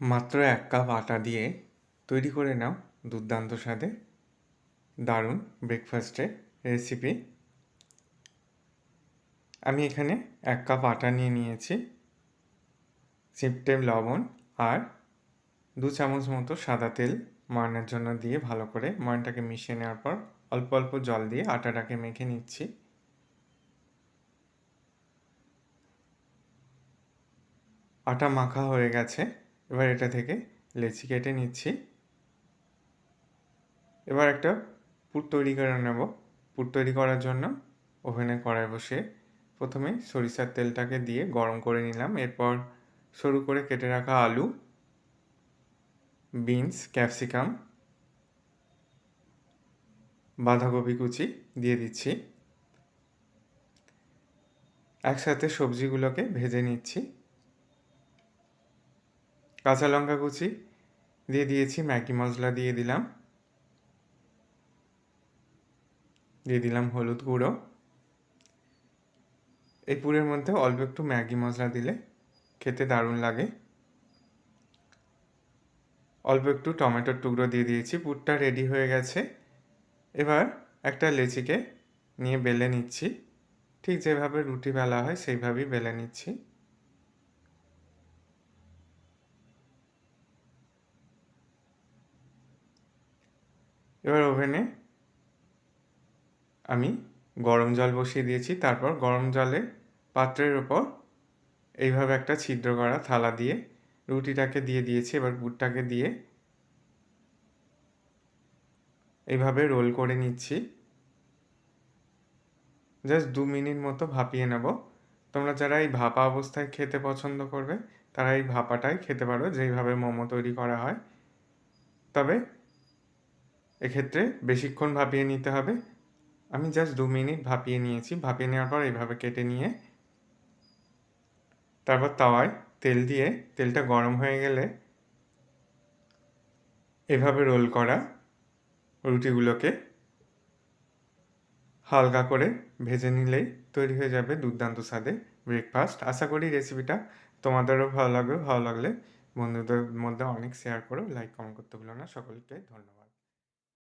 মাত্র এক কাপ আটা দিয়ে তৈরি করে নাও দুর্দান্ত স্বাদে। দারুণ ব্রেকফাস্টের রেসিপি আমি এখানে এক কাপ আটা নিয়ে নিয়েছি চিপটে লবণ আর দু চামচ মতো সাদা তেল ময়নের জন্য দিয়ে ভালো করে ময়নটাকে মিশিয়ে নেওয়ার পর অল্প অল্প জল দিয়ে আটাটাকে মেখে নিচ্ছি। আটা মাখা হয়ে গেছে। এবার এটা থেকে লেচি কেটে নিচ্ছি। এবার একটা পুর তৈরি করে নেব। পুর তৈরি করার জন্য ওভেনে কড়াই বসে প্রথমে সরিষার তেলটাকে দিয়ে গরম করে নিলাম। এরপর সরু করে কেটে রাখা আলু, বিনস, ক্যাপসিকাম, বাঁধাকপি কুচি দিয়ে দিচ্ছি। একসাথে সবজিগুলোকে ভেজে নিচ্ছি। কাঁচা লঙ্কা কুচি দিয়ে দিয়েছি, ম্যাগি মশলা দিয়ে দিলাম। দিয়ে দিলাম হলুদ গুঁড়ো। এই পুরের মধ্যে অল্প একটু ম্যাগি মশলা দিলে খেতে দারুণ লাগে। অল্প একটু টমেটোর টুকরো দিয়ে দিয়েছি, পুরটা রেডি হয়ে গেছে। এবার একটা লেচিকে নিয়ে বেলে নিচ্ছি। ঠিক যেভাবে রুটি বেলা হয় সেইভাবেই বেলে নিচ্ছি। এবার ওভেনে আমি গরম জল বসিয়ে দিয়েছি, তারপর গরম জলে পাত্রের ওপর এইভাবে একটা ছিদ্র করা থালা দিয়ে রুটিটাকে দিয়ে দিয়েছি, এবার বুটটাকে দিয়ে এইভাবে রোল করে নিচ্ছি। জাস্ট দু মিনিট মতো ভাপিয়ে নেব। তোমরা যারা এই ভাপা অবস্থায় খেতে পছন্দ করবে, তারা এই ভাপাটাই খেতে পারো, যেইভাবে মোমো তৈরি করা হয়। তবে এক্ষেত্রে বেশিক্ষণ ভাপিয়ে নিতে হবে। আমি জাস্ট দু মিনিট ভাপিয়ে নিয়েছি। ভাপিয়ে নেওয়ার পর এইভাবে কেটে নিয়ে তারপর তাওয়ায় তেল দিয়ে, তেলটা গরম হয়ে গেলে এভাবে রোল করা রুটিগুলোকে হালকা করে ভেজে নিলেই তৈরি হয়ে যাবে দুর্দান্ত স্বাদে ব্রেকফাস্ট আশা করি রেসিপিটা তোমাদেরও ভালো লাগবে। ভালো লাগলে বন্ধুদের মধ্যে অনেক শেয়ার করো। লাইক কমেন্ট করতে ভুলো না। সকলকে ধন্যবাদ।